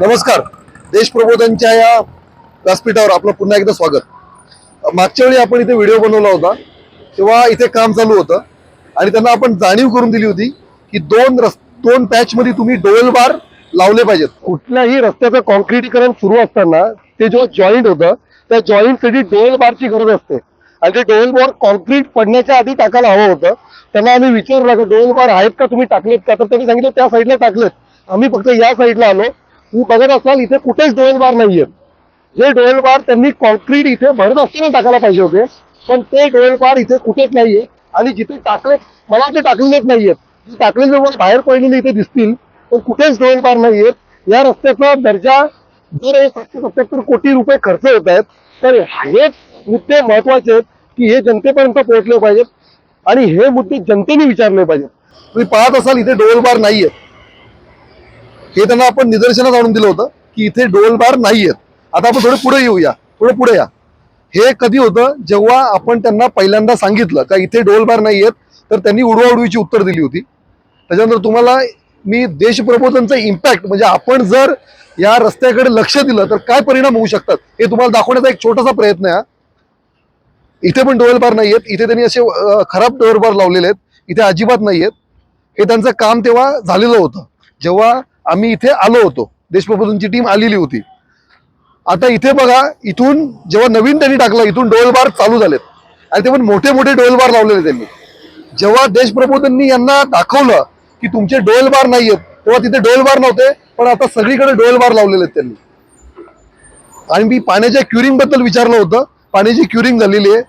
नमस्कार. देशप्रबोधनच्या या व्यासपीठावर आपलं पुन्हा एकदा स्वागत. मागच्या वेळी आपण इथे व्हिडिओ बनवला होता तेव्हा इथे काम चालू होतं आणि त्यांना आपण जाणीव करून दिली होती की दोन रस् दोन पॅचमध्ये तुम्ही डोल बार लावले पाहिजेत. कुठल्याही रस्त्याचं कॉन्क्रिटीकरण सुरू असताना ते जो जॉईंट होतं त्या जॉईंटसाठी डोल बारची गरज असते. आणि ते डोल बार कॉन्क्रीट पडण्याच्या आधी टाकायला हवं होतं. त्यांना आम्ही विचारलं की डोल बार आहेत का? तुम्ही टाकलेत का? तर त्यांनी सांगितलं त्या साईडला टाकलेत. आम्ही फक्त या साईडला आलो. तू बघत असाल इथे कुठेच डोएल बार नाहीयेत. जे डोएल बार त्यांनी कॉन्क्रीट इथे भरत असताना टाकायला पाहिजे होते पण ते डोएल बार इथे कुठेच नाहीये. आणि जिथे टाकले मला ते टाकलेलेच नाहीयेत. जे टाकलेले वर बाहेर पडलेले इथे दिसतील पण कुठेच डोएल बार नाहीयेत. या रस्त्याचा दर्जा जर हे सातशे सत्याहत्तर कोटी रुपये खर्च होत आहेत. तर हेच मुद्दे महत्त्वाचे आहेत की हे जनतेपर्यंत पोहोचले पाहिजेत. आणि हे मुद्दे जनतेने विचारले पाहिजेत. तुम्ही पाहत असाल इथे डोएल बार नाहीयेत. हे त्यांना आपण निदर्शनात आणून दिलं होतं की इथे डोलबार बार नाहीयेत. आता आपण थोडे पुढे येऊया. थोडं पुढे या. हे कधी होतं? जेव्हा आपण त्यांना पहिल्यांदा सांगितलं का इथे डोलबार नाही आहेत तर त्यांनी उडवाउडवीची उत्तर दिली होती. त्याच्यानंतर तुम्हाला मी देशप्रबोधनचा इम्पॅक्ट म्हणजे आपण जर या रस्त्याकडे लक्ष दिलं तर काय परिणाम होऊ शकतात? हे तुम्हाला दाखवण्याचा एक छोटासा प्रयत्न आहे. इथे पण डोएल नाही आहेत इथे त्यांनी असे खराब डोअलबार लावलेले आहेत. इथे अजिबात नाही आहेत हे त्यांचं काम तेव्हा झालेलं होतं. जेव्हा आम्ही इथे आलो होतो. देशप्रबोधनची टीम आलेली होती. आता इथे बघा इथून जेव्हा नवीन त्यांनी टाकलं इथून डोलबार चालू झालेत. आणि ते पण मोठे मोठे डोलबार लावलेले त्यांनी. जेव्हा देशप्रबोधननी यांना दाखवलं की तुमचे डोलबार बार आहेत तेव्हा तिथे डोलबार नव्हते पण आता सगळीकडे डोलबार लावलेले आहेत त्यांनी. आणि मी पाण्याच्या क्युरिंगबद्दल विचारलं होतं. पाण्याची क्युरिंग झालेली आहे.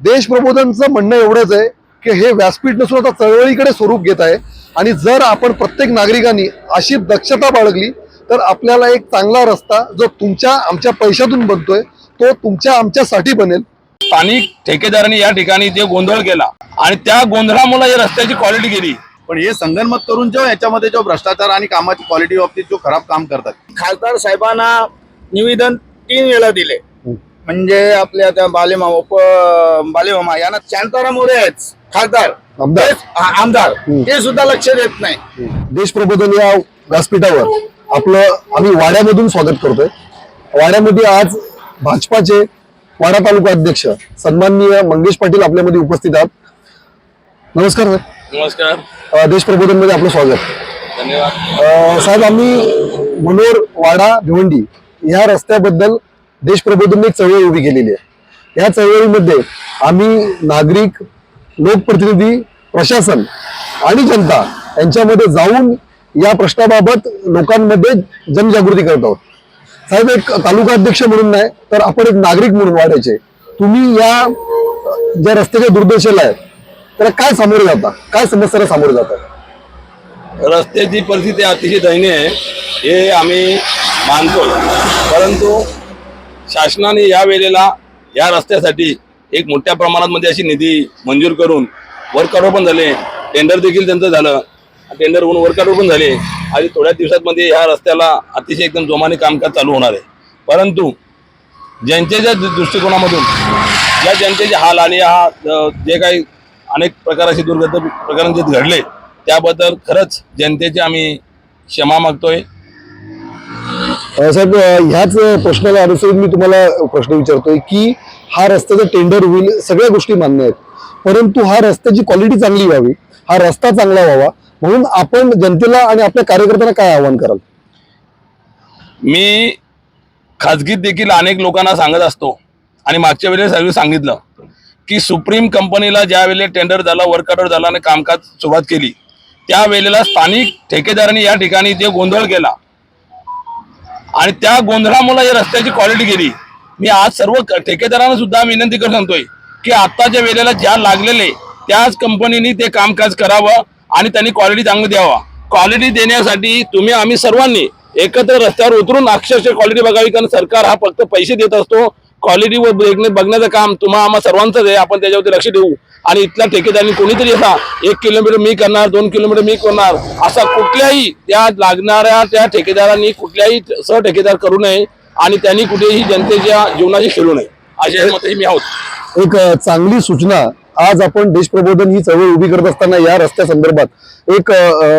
देशप्रबोधनचं म्हणणं एवढंच आहे की हे व्यासपीठ नसून आता चळवळीकडे स्वरूप घेत आहे. आणि जर आपण प्रत्येक नागरिकांनी अशी दक्षता बाळगली तर आपल्याला एक चांगला रस्ता जो तुमच्या आमच्या पैशातून बनतोय तो तुमच्या आमच्यासाठी बनेल. स्थानिक ठेकेदारांनी या ठिकाणी जे गोंधळ केला आणि त्या गोंधळामुळे या रस्त्याची क्वालिटी गेली. पण हे संगनमत करून जो याच्यामध्ये जो भ्रष्टाचार आणि कामाची क्वालिटी बाबतीत जो खराब काम करतात. खासदार साहेबांना निवेदन तीन वेळा दिले. म्हणजे आपल्या त्या बालेमा उप बालेमामा यांना शांताराम मोरे आहेत. खासदार. आमदार. आमदार. ते सुद्धा लक्ष देत नाही. देशप्रबोधन या व्यासपीठावर आपलं आम्ही वाड्यामधून स्वागत करतोय. वाड्यामध्ये आज भाजपाचे वाडा तालुका अध्यक्ष सन्माननीय मंगेश पाटील आपल्यामध्ये उपस्थित आहात. नमस्कार सर. नमस्कार. अ, देशप्रबोधनमध्ये आपलं स्वागत. धन्यवाद. साहेब आम्ही मनोर वाडा भिवंडी ह्या रस्त्याबद्दल देशप्रबोधनने एक चळवळ उभी केलेली आहे. या चळवळीमध्ये आम्ही नागरिक लोकप्रतिनिधी प्रशासन आणि जनता यांच्यामध्ये जाऊन या प्रश्नाबाबत लोकांमध्ये जनजागृती करत आहोत. साहेब एक तालुका अध्यक्ष म्हणून नाही तर आपण एक नागरिक म्हणून वाढायचे. तुम्ही या ज्या रस्त्याच्या दुर्दशेला आहे त्याला काय सामोरे जाता? काय समस्याला सामोरे जातात रस्त्याची परिस्थिती अतिशय दयनीय आहे. हे आम्ही मानतो परंतु शासनाने या वेळेला या रस्त्यासाठी एक मोठ्या प्रमाणात मध्ये अशी निधी मंजूर करून वर्क ऑर्डर पण झाले. टेंडर देखील त्यांचं झालं. टेंडर होऊन वर्क ऑर्डर पण झाले. आणि थोड्या दिवसांमध्ये ह्या रस्त्याला अतिशय एकदम जोमाने कामकाज चालू होणार आहे. परंतु जनतेच्या दृष्टिकोनामधून या जनतेचे हाल आणि हा जे काही अनेक प्रकाराचे दुर्गत प्रकरण जे घडले त्याबद्दल खरंच जनतेचे आम्ही क्षमा मागतोय. साहेब ह्याच प्रश्नाला अनुसरून मी तुम्हाला प्रश्न विचारतोय की हा रस्त्याचं टेंडर होईल सगळ्या गोष्टी मान्य आहेत. परंतु हा रस्त्याची क्वालिटी चांगली व्हावी हा रस्ता चांगला व्हावा म्हणून आपण जनतेला आणि आपल्या कार्यकर्त्यांना काय आवाहन कराल? मी खाजगीत देखील अनेक लोकांना सांगत असतो आणि मागच्या वेळेस सगळं सांगितलं की सुप्रीम कंपनीला ज्या वेळेला टेंडर झाला वर्क ऑर्डर झाला आणि कामकाज सुरुवात केली त्यावेळेला स्थानिक ठेकेदारांनी या ठिकाणी जे गोंधळ केला आणि त्या गोंधळामुळे या रस्त्याची क्वालिटी गेली. मी आज सर्व ठेकेदारांना सुद्धा विनंती करून सांगतोय की आत्ताच्या वेळेला ज्या लागलेले त्याच कंपनीने ते कामकाज करावं आणि त्यांनी क्वालिटी चांगली द्यावा. क्वालिटी देण्यासाठी तुम्ही आम्ही सर्वांनी एकत्र रस्त्यावर उतरून अक्षरशः क्वालिटी बघावी कारण सरकार हा फक्त पैसे देत असतो. क्वालिटीवर बघणे बघण्याचं काम तुम्हा आम्हा सर्वांचंच आहे. आपण त्याच्यावरती लक्ष देऊ. आणि इथल्या ठेकेदारांनी कोणीतरी असा एक किलोमीटर मी करणार दोन किलोमीटर मी करणार असा कुठल्याही त्या लागणाऱ्या त्या ठेकेदारांनी कुठल्याही सह ठेकेदार करू नये. आणि त्यांनी कुठेही जनतेच्या जीवनाशी खेळू नये. अशा मते मी आहोत. एक चांगली सूचना आज आपण देशप्रबोधन ही चळवळ उभी करत असताना या रस्त्या संदर्भात. एक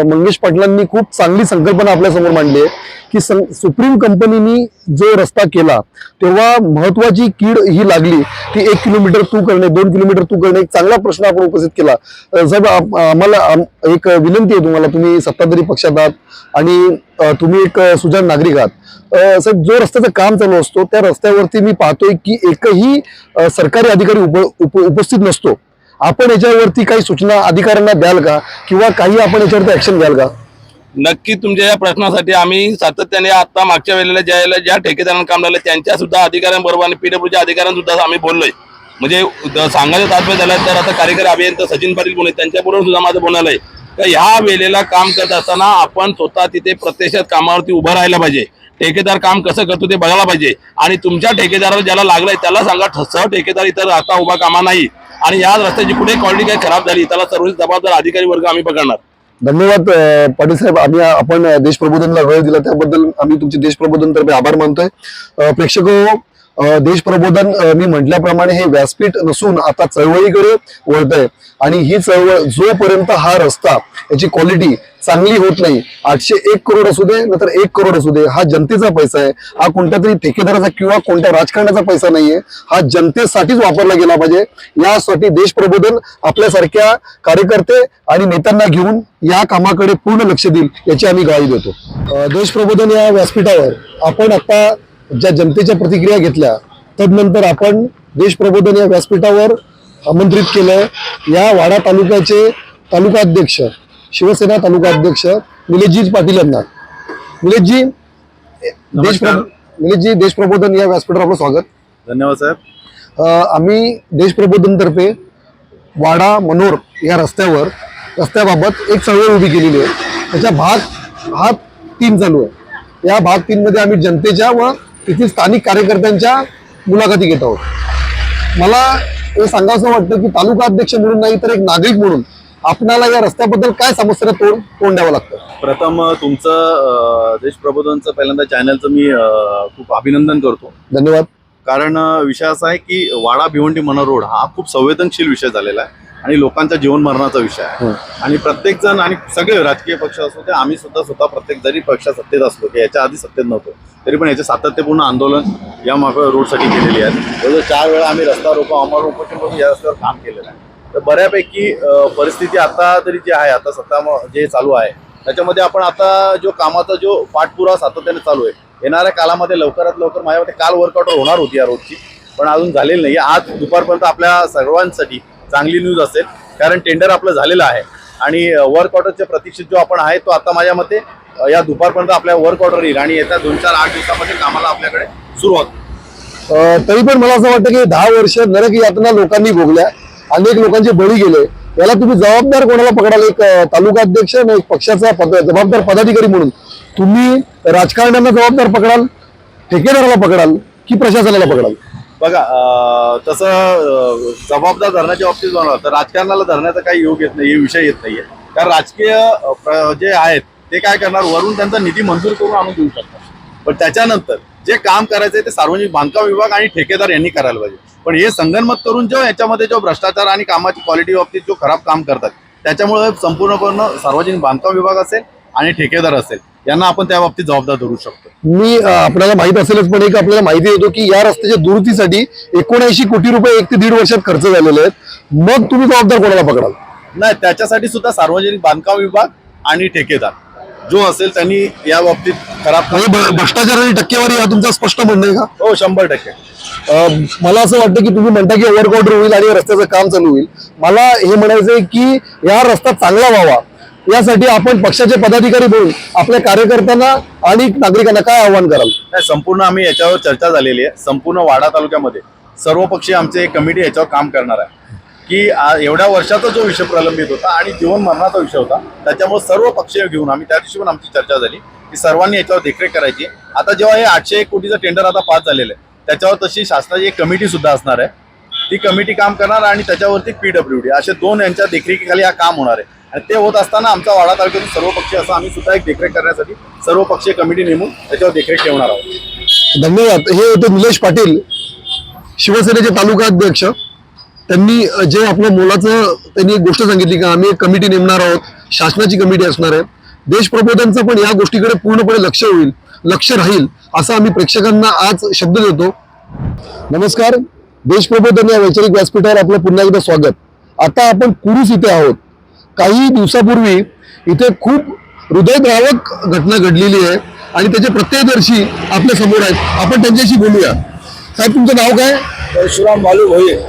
मंगेश पाटलांनी खूप चांगली संकल्पना आपल्यासमोर मांडली आहे की सं- सुप्रीम कंपनीनी जो रस्ता केला तेव्हा महत्वाची कीड ही लागली की एक किलोमीटर तू करणे दोन किलोमीटर तू करणे एक चांगला प्रश्न आपण उपस्थित केला. साहेब आम- आम्हाला आम- एक विनंती आहे तुम्हाला तुम्ही सत्ताधारी पक्षात आहात आणि तुम्ही एक सुजाण नागरिक आहात. साहेब जो रस्त्याचं काम चालू असतो त्या रस्त्यावरती मी पाहतोय की एकही सरकारी अधिकारी उप, उप, उपस्थित नसतो. आपण याच्यावरती काही सूचना अधिकाऱ्यांना द्याल का? किंवा काही आपण याच्यावरती ऍक्शन घ्याल का? नक्की तुमच्या या प्रश्नासाठी आम्ही सातत्याने आता मागच्या वेळेला ज्या ज्या ठेकेदारांना काम लागलं त्यांच्या सुद्धा अधिकाऱ्यांबरोबर आणि पीडब्ल्यूच्या अधिकाऱ्यांसुद्धा आम्ही बोललोय. म्हणजे सांगायचं तात्पर्य झालं तर आता कार्यकारी अभियंता सचिन पाटील बोलले त्यांच्याबरोबर सुद्धा माझं बोलणं आहे तर ह्या वेळेला काम करत असताना आपण स्वतः तिथे प्रत्यक्षात कामावरती उभं राहायला पाहिजे. ठेकेदार काम कसं करतो ते बघायला पाहिजे. आणि तुमच्या ठेकेदाराला ज्याला लागलंय त्याला सांगा ठ- सह ठेकेदार इतर आता उभा कामा नाही. आणि या रस्त्याची कुठे क्वालिटी काही खराब झाली त्याला सर्व जबाबदार अधिकारी वर्ग आम्ही पकडणार धन्यवाद पाटील साहेब. आम्ही आपण अ, देश प्रबोधनला वेळ दिला त्याबद्दल आम्ही तुमचे देश प्रबोधन तर्फे आभार मानतोय. प्रेक्षक हो, देशप्रबोधन देश प्रबोधन मी म्हटल्याप्रमाणे हे व्यासपीठ नसून आता चळवळीकडे वळत आहे आणि ही चळवळ जोपर्यंत हा रस्ता याची क्वालिटी चांगली होत नाही आठशे एक करोड असू दे नंतर एक करोड असू दे हा जनतेचा पैसा आहे. हा कोणत्या तरी ठेकेदाराचा किंवा कोणत्या राजकारणाचा पैसा नाहीये. हा जनतेसाठीच वापरला गेला पाहिजे. यासाठी देश प्रबोधन आपल्यासारख्या कार्यकर्ते आणि नेत्यांना घेऊन या कामाकडे पूर्ण लक्ष देईल याची आम्ही ग्वाही देतो. देशप्रबोधन देश प्रबोधन या व्यासपीठावर आपण आता ज्या जनतेच्या प्रतिक्रिया घेतल्या तदनंतर आपण देश प्रबोधन या व्यासपीठावर आमंत्रित केलं या वाडा तालुक्याचे तालुका अध्यक्ष शिवसेना तालुका अध्यक्ष निलेशजी पाटील यांना. निलेशजी देश निलेशजी देश प्रबोधन या व्यासपीठावर आपलं स्वागत. धन्यवाद साहेब. आम्ही देश प्रबोधनतर्फे वाडा मनोर या रस्त्यावर रस्त्याबाबत एक चळवळ उभी केलेली आहे. त्याच्या भाग हा तीन चालू आहे. या भाग तीन मध्ये आम्ही जनतेच्या व तेथील स्थानिक कार्यकर्त्यांच्या मुलाखती घेत आहोत. मला हे सांगावंसं वाटतं की तालुका अध्यक्ष म्हणून नाही तर एक नागरिक म्हणून आपणाला या रस्त्याबद्दल काय समस्येला तोंड तोंड द्यावं लागतं? प्रथम तुमचं देश प्रबोधनचं पहिल्यांदा चॅनलचं मी खूप अभिनंदन करतो. धन्यवाद. कारण विषय असा आहे की वाडा भिवंडी मनोर रोड हा खूप संवेदनशील विषय झालेला आहे. आणि लोकांच्या जीवन मरणाचा विषय आहे. आणि प्रत्येक जण आणि सगळे राजकीय पक्ष असो ते आम्ही सुद्धा स्वतः प्रत्येक जरी पक्ष सत्तेत असलो की याच्या आधी सत्तेत नव्हतो तरी पण याचे सातत्यपूर्ण आंदोलन या माग रोडसाठी केलेली आहेत. जवळजवळ चार वेळा आम्ही रस्ता रोको अमर करून या रस्त्यावर काम केलेलं आहे. तर बऱ्यापैकी परिस्थिती आता तरी जी आहे आता सत्ता जे चालू आहे त्याच्यामध्ये आपण आता जो कामाचा जो पाठपुरावा सातत्याने चालू आहे येणाऱ्या कालामध्ये लवकरात लवकर माझ्या मते काल वर्कआउट होणार होती या रोडची पण अजून झालेली नाही आज दुपारपर्यंत आपल्या सर्वांसाठी चांगली न्यूज असेल. कारण टेंडर आपलं झालेलं आहे. आणि वर्क ऑर्डरच्या प्रतीक्षित जो आपण आहे तो आता माझ्या मते या दुपारपर्यंत आपल्या वर्क ऑर्डर येईल. आणि येत्या दोन चार आठ दिवसामध्ये कामाला आपल्याकडे सुरुवात तरी पण मला असं वाटतं की दहा वर्ष नरक यातना लोकांनी भोगल्या. अनेक लोकांचे बळी गेले. याला तुम्ही जबाबदार कोणाला पकडाल? एक तालुका अध्यक्ष आणि एक पक्षाचा पद जबाबदार पदाधिकारी म्हणून. तुम्ही राजकारण्यांना जबाबदार पकडाल? ठेकेदाराला पकडाल? की प्रशासनाला पकडाल? बघा तसं जबाबदार धरण्याच्या बाबतीत म्हणाल तर राजकारणाला धरण्याचा काही योग येत नाही विषय येत नाहीये. कारण राजकीय जे आहेत ते काय करणार वरून त्यांचा निधी मंजूर करून आणून देऊ शकतात. पण त्याच्यानंतर जे काम करायचं ते सार्वजनिक बांधकाम विभाग आणि ठेकेदार यांनी करायला पाहिजे. पण हे संगनमत करून जो याच्यामध्ये जो भ्रष्टाचार आणि कामाची क्वालिटी बाबतीत जो खराब काम करतात त्याच्यामुळे संपूर्णपणे सार्वजनिक बांधकाम विभाग असेल आणि ठेकेदार असेल यांना आपण त्या बाबतीत जबाबदार धरू शकतो. मी आपल्याला माहीत असेलच पण एक आपल्याला माहिती देतो की या रस्त्याच्या दुरुस्तीसाठी एकोणऐंशी कोटी रुपये एक ते दीड वर्षात खर्च झालेले आहेत. मग तुम्ही जबाबदार कोणाला पकडाल? नाही त्याच्यासाठी सुद्धा सार्वजनिक बांधकाम विभाग आणि ठेकेदार. जो असेल त्यांनी या बाबतीत खराब म्हणजे भ- भ्रष्टाचार आणि टक्केवारी हा तुमचा स्पष्ट म्हणणं आहे का? हो शंभर टक्के. मला असं वाटतं की तुम्ही म्हणता की वर्क ऑर्डर होईल आणि रस्त्याचं काम चालू होईल. मला हे म्हणायचंय की या रस्ता चांगला व्हावा. यासाठी आपण पक्षाचे पदाधिकारी म्हणून आपल्या कार्यकर्त्यांना आणि नागरिकांना काय आव्हान कराल? नाही संपूर्ण आम्ही याच्यावर चर्चा झालेली आहे. संपूर्ण वाडा तालुक्यामध्ये सर्व पक्षी आमचे एक कमिटी याच्यावर काम करणार आहे. की एवढ्या वर्षाचा जो विषय प्रलंबित होता आणि जीवन मरणाचा विषय होता त्याच्यामुळे सर्व पक्ष घेऊन आम्ही त्या दिवशी पण आमची चर्चा झाली. की सर्वांनी याच्यावर देखरेख करायची. आता जेव्हा हे आठशे एक कोटीचं टेंडर आता पास झालेलं आहे त्याच्यावर तशी शासनाची एक कमिटी सुद्धा असणार आहे. ती कमिटी काम करणार आणि त्याच्यावरती पीडब्ल्यू डी असे दोन यांच्या देखरेखीखाली हा काम होणार आहे. आणि ते होत असताना आमचा वाडा तालुक्यातून सर्व पक्षी असं आम्ही सुद्धा एक देखरेख करण्यासाठी सर्व पक्षीय कमिटी नेमून त्याच्यावर देखरेख ठेवणार आहोत. धन्यवाद. हे होते निलेश पाटील शिवसेनेचे तालुका अध्यक्ष त्यांनी जे आपलं मोलाचं त्यांनी एक गोष्ट सांगितली की आम्ही एक कमिटी नेमणार आहोत शासनाची कमिटी असणार आहे. देश प्रबोधनचं पण या गोष्टीकडे पूर्णपणे लक्ष होईल लक्ष राहील असं आम्ही प्रेक्षकांना आज शब्द देतो. नमस्कार. देशप्रबोधन या वैचारिक व्यासपीठावर आपलं पुन्हा एकदा स्वागत. आता आपण कुरुस इथे आहोत. काही दिवसापूर्वी इथे खूप हृदयद्रावक घटना घडलेली आहे आणि त्याचे प्रत्ययदर्शी आपल्यासमोर आहेत. आपण त्यांच्याशी बोलूया. साहेब तुमचं नाव काय? परशुराम बालू भोईर.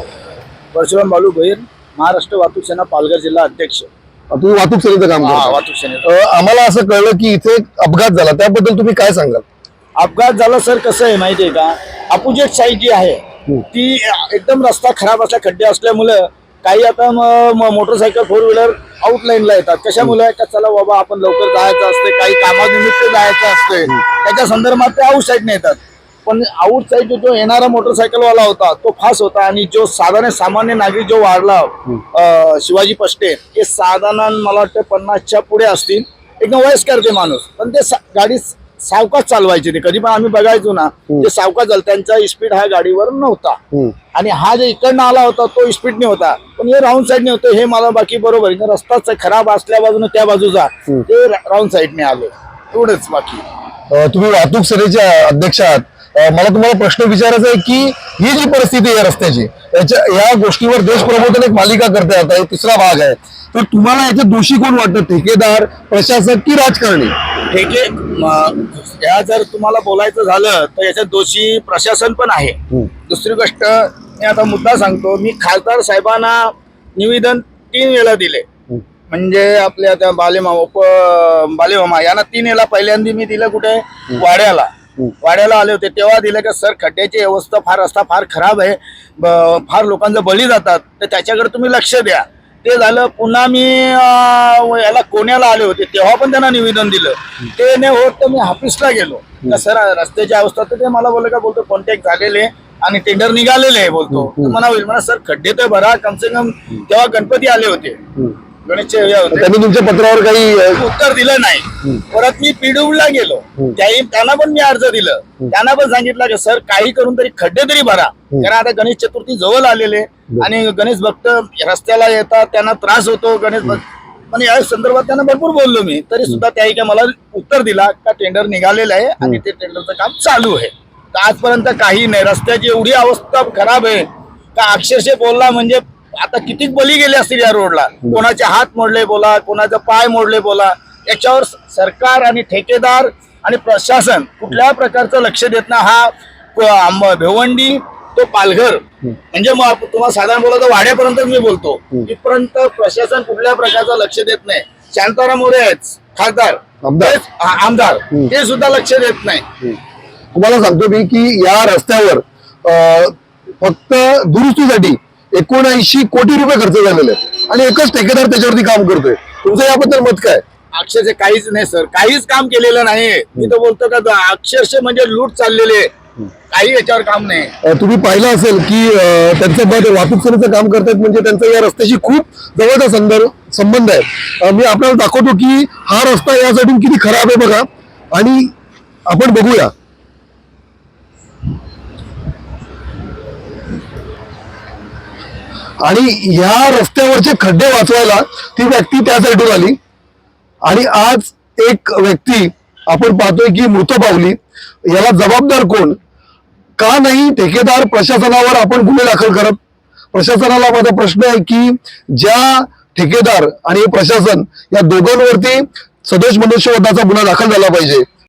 परशुराम बालू भोईर महाराष्ट्र वाहतूक सेना पालघर जिल्हा अध्यक्ष. तुम्ही वाहतूक सेवेचं काम हा करता वाहतूक सेनेचा. अ, आम्हाला असं कळलं की इथे एक अपघात झाला. त्याबद्दल तुम्ही काय सांगाल? अपघात झाला सर कसं आहे माहितीये का? अपोजिट साईड जी आहे ती एकदम रस्ता खराब असल्या खड्डे असल्यामुळं काही आता मोटरसायकल फोर व्हीलर आउटलाईनला येतात. कशामुळे का चला बाबा आपण लवकर जायचं असते काही कामानिमित्त जायचं असते. त्याच्या संदर्भात ते आउट साईडने येतात. पण आउट साईड जो येणारा मोटरसायकलवाला होता तो फास्ट होता आणि जो साधारण सामान्य नागरिक जो वाढला शिवाजी पष्टे हे साधारण मला वाटतं पन्नासच्या पुढे असतील. एकदम वयस्कर ते माणूस. पण ते गाडी सावकाश चालवायचे ते. कधी पण आम्ही बघायचो ना ते सावकाश झालं त्यांचा स्पीड हा गाडीवर नव्हता. आणि हा जे इकडनं आला होता तो स्पीडने होता. पण हे राऊंड साईडने होतं हे मला बाकी बरोबर आहे. रस्ताच खराब असल्या बाजूने त्या बाजूचा ते राऊंड साईडने आले. एवढंच बाकी. तुम्ही वाहतूक सेनेचे अध्यक्ष आहात. मला तुम्हाला प्रश्न विचारायचा आहे की ही जी परिस्थिती आहे रस्त्याची याच्या या गोष्टीवर देश प्रबोधन एक मालिका करते हे तिसरा भाग आहे. तर तुम्हाला याचे दोषी कोण वाटतं? ठेकेदार प्रशासक की राजकारणी? ठेके म- या जर तुम्हाला बोलायचं झालं तर याच्यात दोषी प्रशासन पण आहे. दुसरी गोष्ट मी आता मुद्दा सांगतो मी खासदार साहेबांना निवेदन तीन वेळा दिले. म्हणजे आपल्या त्या बालेमामा उप बालेमामा यांना तीन वेळा पहिल्यांदा मी दिलं कुठे? वाड्याला. वाड्याला आले होते तेव्हा दिलं की सर खड्ड्याची व्यवस्था फार रस्ता फार खराब आहे. फार लोकांचं बळी जातात. तर त्याच्याकडे तुम्ही लक्ष द्या. ते झालं पुन्हा मी याला कोण्याला आले होते तेव्हा पण त्यांना निवेदन दिलं. ते नाही होत तर मी हाफिसला गेलो. का सर रस्त्याची अवस्था तर ते मला बोलले का बोलतो कॉन्टॅक्ट झालेले आणि टेंडर निघालेले आहे बोलतो. तर म्हणा होईल म्हणा सर खड्डे तर भरा कमसे कम तेव्हा गणपती आले होते. त्यांनी तुमच्या पत्रावर काही उत्तर दिलं नाही. परत मी पीडब्ल्यूला गेलो. त्याही त्यांना पण मी अर्ज दिलं. त्यांना पण सांगितलं की सर काही करून तरी खड्डे तरी भरा. कारण आता गणेश चतुर्थी जवळ आलेले आणि गणेश भक्त रस्त्याला येतात त्यांना त्रास होतो. गणेश भक्त पण या संदर्भात त्यांना भरपूर बोललो मी. तरी सुद्धा त्याही काय मला उत्तर दिला का टेंडर निघालेलं आहे आणि ते टेंडरचं काम चालू आहे. तर आजपर्यंत काही नाही. रस्त्याची एवढी अवस्था खराब आहे. का अक्षरशः बोलला म्हणजे आता किती बली गेले असतील या रोडला? कोणाचे हात मोडले बोला कोणाचे पाय मोडले बोला. याच्यावर सरकार आणि ठेकेदार आणि प्रशासन कुठल्या प्रकारचं लक्ष देत ना हा भिवंडी तो पालघर. म्हणजे मग तुम्हाला साधारण बोला तर वाड्यापर्यंत मी बोलतो. इथपर्यंत प्रशासन कुठल्या प्रकारचं लक्ष देत नाही. शांताराम मोरे आहेत खासदार. आमदार. हा, ते सुद्धा लक्ष देत नाही. तुम्हाला सांगतो मी की या रस्त्यावर फक्त दुरुस्तीसाठी एकोणऐंशी कोटी रुपये खर्च झालेले आहेत. आणि एकच ठेकेदार त्याच्यावरती काम करतोय. तुमचं याबद्दल मत काय? अक्षरशः काहीच नाही सर. काहीच काम केलेलं नाही. मी तर बोलतो का अक्षरशः म्हणजे लूट चाललेली काही याच्यावर काम नाही. तुम्ही पाहिलं असेल की त्यांचं पद वाहतूक सेनेचं काम करतायत म्हणजे त्यांचा या रस्त्याशी खूप जवळचा संदर्भ संबंध आहे. मी आपल्याला दाखवतो की हा रस्ता यासाठी किती खराब आहे बघा. आणि आपण बघूया. आणि या रस्त्यावरचे खड्डे वाचवायला ती व्यक्ती त्या साईडून आली. आणि आज एक व्यक्ती आपण पाहतोय की मृत पावली याला जबाबदार कोण? का नाही ठेकेदार प्रशासनावर आपण गुन्हे दाखल करत? प्रशासनाला माझा प्रश्न आहे की ज्या ठेकेदार आणि प्रशासन या दोघांवरती सदोष मनुष्यवधाचा गुन्हा दाखल झाला पाहिजे.